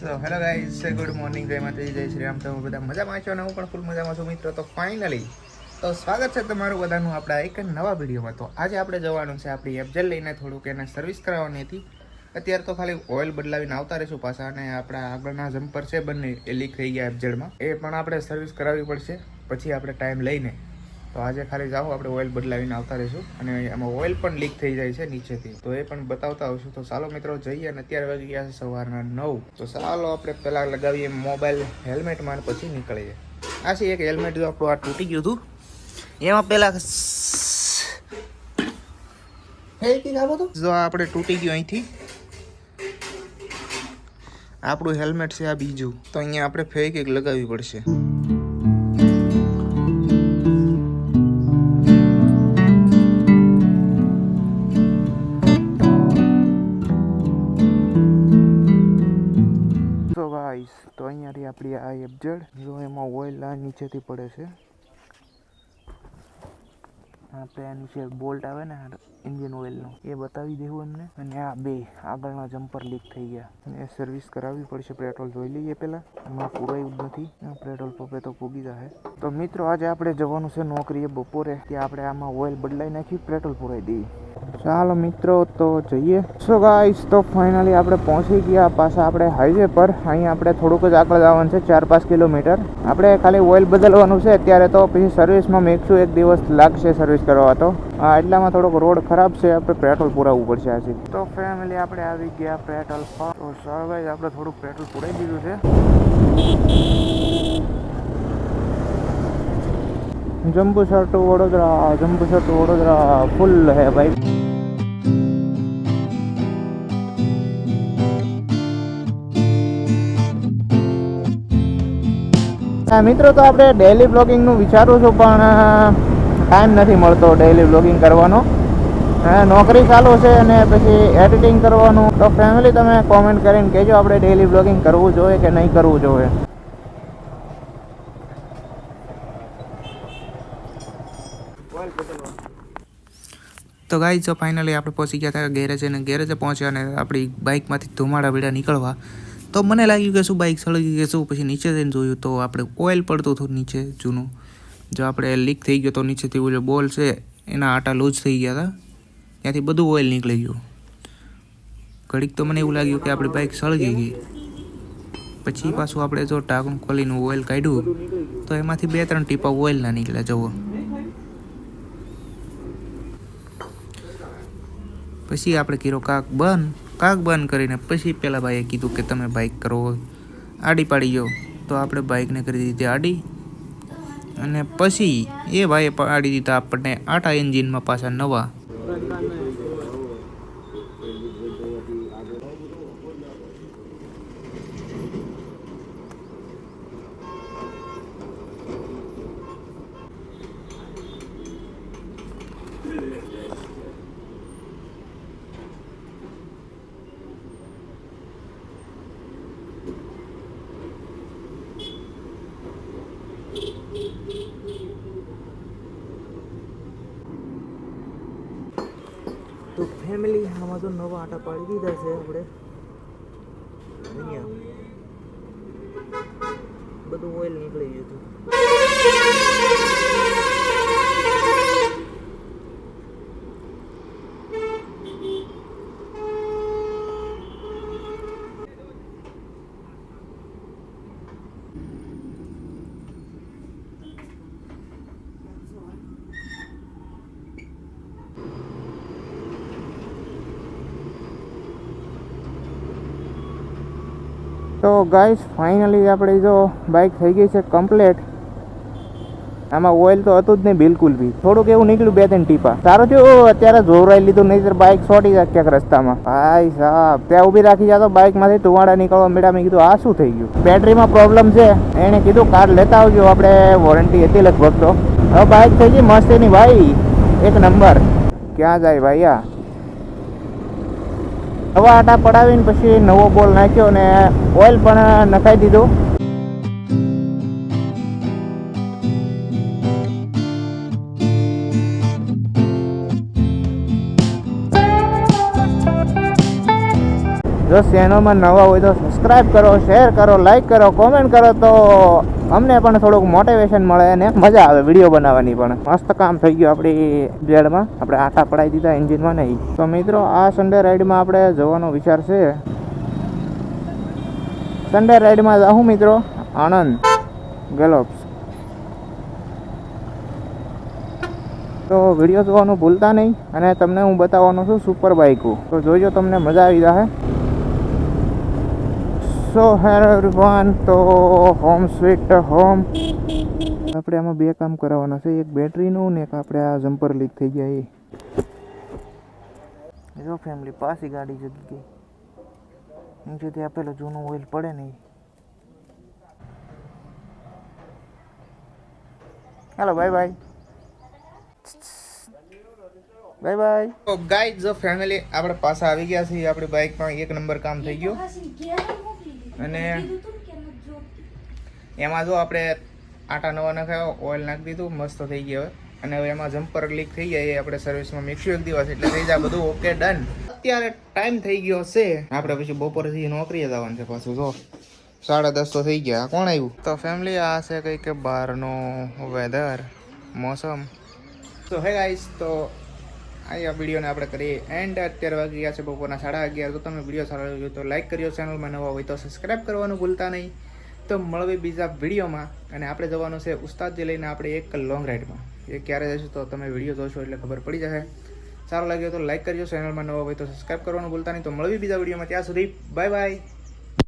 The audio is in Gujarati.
So hello guys good morning જય માતાજી, જય શ્રી રામ. તમે બધા મજામાં છો અને હું પણ ફૂલ મજામાં છું મિત્રો. તો ફાઇનલી તો સ્વાગત છે તમારું બધાનું આપણા એક નવા વિડીયોમાં. તો આજે આપણે જવાનું છે આપણી એફજેલ લઈને થોડુંક એને સર્વિસ કરાવવાની હતી. અત્યારે તો ખાલી ઓઇલ બદલાવીને આવતા રહીશું પાછા અને આપણા આગળના જમ્પર છે બંને એ લીક થઈ ગયા એફજેડમાં એ પણ આપણે સર્વિસ કરાવવી પડશે. પછી આપણે ટાઈમ લઈને તો આજે ખાલી જાઓ, આપણે ઓઇલ બદલાવીને આવતા રહીશું. અને એમાં ઓઇલ પણ લીક થઈ જાય છે નીચેથી. તો એ પણ બતાવતા આવશું. તો ચાલો મિત્રો, જઈએ અને અત્યારે વાગી ગયા છે સવારના નવ. તો ચાલો આપણે પહેલાં લગાવીએ મોબાઈલ હેલ્મેટમાં પછી નીકળીએ. આ છે એક હેલ્મેટ જો આપણું આ તૂટી ગયું હતું. એમાં પહેલાં જો આપણે તૂટી ગયું અહીંથી. આપણું હેલ્મેટ છે આ બીજું. તો અહીંયા આપણે ફેક એક લગાવવી પડશે. આપણી જો એમાં ઓઇલ આ નીચેથી પડે છે. આપણે આ નીચે બોલ્ટ આવે ને ઇન્જિન ઓઇલનો એ બતાવી દેવું એમને. અને આ બે આગળના જમ્પર લીક થઈ ગયા. અને એ સર્વિસ કરાવવી પડશે પેટ્રોલ જોઈ લઈએ પહેલાં. એમાં પુરાયું જ નથી. પેટ્રોલ પંપે તો પૂગી જશે તો મિત્રો, આજે આપણે જવાનું છે નોકરીએ બપોરે. ત્યાં આપણે આમાં ઓઇલ બદલાઈ નાખી પેટ્રોલ પુરાઈ દઈએ. ચાલો મિત્રો, તો જઈએ. સો ગાઈસ તો ફાઇનલી આપણે પહોંચી ગયા પાછા આપણે હાઈવે પર. અહીંયા આપણે થોડુંક જ આગળ જવાનું છે, ચાર પાંચ કિલોમીટર. આપણે ખાલી ઓઇલ બદલવાનું છે, અત્યારે તો પછી સર્વિસમાં મેકશું એક દિવસ લાગશે સર્વિસ કરવા તો. હા એટલામાં થોડોક રોડ ખરાબ છે, આપણે પેટ્રોલ પુરાવવું પડશે આજે. તો ફેમિલી આપણે આવી ગયા પેટ્રોલ પર તો સર ગાઈસ આપણે થોડુંક પેટ્રોલ પુરાઈ દીધું છે. Jambusar to Vadodara, Jambusar to Vadodara full હે ભાઈ. મિત્રો, તો આપણે ડેલી બ્લોગિંગનું વિચારું છું, પણ ટાઈમ નથી મળતો ડેલી બ્લોગિંગ કરવાનો. નોકરી ચાલુ છે અને પછી એડિટિંગ કરવાનું. તો ફેમિલી તમે કોમેન્ટ કરીને કહેજો, આપણે ડેલી બ્લોગિંગ કરવું જોઈએ કે નહીં કરવું જોઈએ. તો ગાઈ જો ફાઇનલી આપણે પહોંચી ગયા હતા ગેરેજ અને ગેરેજે પહોંચ્યા અને આપણી બાઇકમાંથી ધુમાડા બીડા નીકળવા. તો મને લાગ્યું કે શું બાઇક સળગી કે શું, પછી નીચે જઈને જોયું તો આપણે ઓઇલ પડતું હતું નીચે, જૂનું. જો આપણે લીક થઈ ગયો તો નીચેથી બોલ છે, એના આટા લૂઝ થઈ ગયા હતા. ત્યાંથી બધું ઓઇલ નીકળી ગયું. ઘડીક તો મને એવું લાગ્યું કે આપણી બાઇક સળગી ગઈ. પછી પાછું આપણે જો ટાંકણું ખોલીનું ઓઇલ કાઢ્યું, તો એમાંથી બે ત્રણ ટીપા ઓઇલના નીકળ્યા જવો પછી આપણે કીરો કાક બંધ કાક બંધ કરીને પછી પેલા ભાઈએ કીધું કે તમે બાઇક કરો. આડી પાડી ગયો. તો આપણે બાઇકને કરી દીધી આડી. અને પછી એ ભાઈએ પાડી દીધા આપણને આટા એન્જિનમાં પાછા નવા. તો ફેમિલી આમાં તો નવા આટા પાડી દીધા છે આપણે. અહીંયા. બધું ઓઇલ નીકળી ગયું હતું. તો ગાઈસ ફાઇનલી આપણે જો બાઇક થઈ ગઈ છે કમ્પ્લેટ આમાં ઓઇલ તો હતું જ નહીં બિલકુલ બી. થોડુંક એવું નીકળ્યું બે ત્રણ ટીપા. સારું થયું અત્યારે જોવરાઈ લીધું નહીં બાઇક છોટી જાય ક્યાંક રસ્તામાં. ભાઈ સાહેબ ત્યાં ઊભી રાખી જતો બાઇકમાંથી ટુવાડા નીકળવા મેળા મેં કીધું, આ શું થઈ ગયું? બેટરીમાં પ્રોબ્લેમ છે. એણે કીધું, કાર લેતા આવજો, આપણે વોરંટી હતી લગભગ તો. હવે બાઇક થઈ ગઈ મસ્ત એની ભાઈ, એક નંબર ક્યાં જાય ભાઈ આ? નવા આટા પડાવીને પછી નવો બોલ નાખ્યો અને ઓઇલ પણ નખાઈ દીધું. જો ચેનલમાં નવા હોય તો સબસ્ક્રાઇબ કરો શેર કરો લાઇક કરો કોમેન્ટ કરો તો અમને પણ થોડુંક મોટિવેશન મળે અને મજા આવે વીડિયો બનાવવાની પણ. મસ્ત કામ થઈ ગયું આપણી બેડમાં આપણે આટા પડાવી દીધા એન્જિનમાં નહીં. તો મિત્રો, આ સન્ડે રાઈડમાં આપણે જવાનો વિચાર છે. સન્ડે રાઈડમાં જાઉં મિત્રો. આણંદ. ગેલોપ્સ તો વીડિયો જોવાનું ભૂલતા નહીં. અને તમને હું બતાવવાનો છું સુપર બાઇકો તો જોજો તમને મજા આવી જશે સો હેલો એવરીવન તો હોમ સ્વીટ હોમ આપણે આમાં બે કામ કરાવવાના છે, એક બેટરીનું ને એક આપણે આ જમ્પર લીક થઈ ગયા એ. જો ફેમિલી પાછી ગાડી જગી ગઈ. નીચેથી આપેલો જૂનું ઓઇલ પડે નહીં હાલો બાય બાય બાય બાય તો ગાઈઝ જો ફેમિલી આપણે પાછા આવી ગયા છીએ આપણી બાઇકમાં એક નંબર કામ થઈ ગયું. અને એમાં જો. આપણે આટા નવા નખાયો ઓઇલ નાખી દીધું મસ્ત થઈ ગયો અને હવે એમાં જમ્પર લીક થઈ ગયા એ આપણે સર્વિસમાં મેકશું એક દિવસ એટલે થઈ જાય બધું ઓકે ડન અત્યારે ટાઈમ થઈ ગયો છે. આપણે પછી બપોરથી નોકરીએ જવાનું છે પાછું જો. સાડા દસ તો થઈ ગયા. કોણ આવ્યું? તો ફેમિલી આ છે કંઈક કે બહારનો વેધર મોસમ. તો હે ગાઈસ તો આ વિડીયોને આપણે કરીએ એન્ડ અત્યારે વાગી ગયા છે બપોરના સાડા અગિયાર. તો તમે વીડિયો સારો લાગ્યો તો લાઈક કર્યો. ચેનલમાં નવા હોય તો સબસ્ક્રાઈબ કરવાનું ભૂલતા નહીં. તો મળવી બીજા વિડીયોમાં. અને આપણે જવાનું છે ઉસ્તાદજી લઈને આપણે એક લોંગ રાઇડમાં એ ક્યારે જશું તો તમે વીડિયો જોશો એટલે ખબર પડી જશે. સારો લાગ્યો તો લાઈક કરજો ચેનલમાં નવા હોય તો સબસ્ક્રાઈબ કરવાનું ભૂલતા નહીં. તો મળવી બીજા વિડીયોમાં ત્યાં સુધી. Bye bye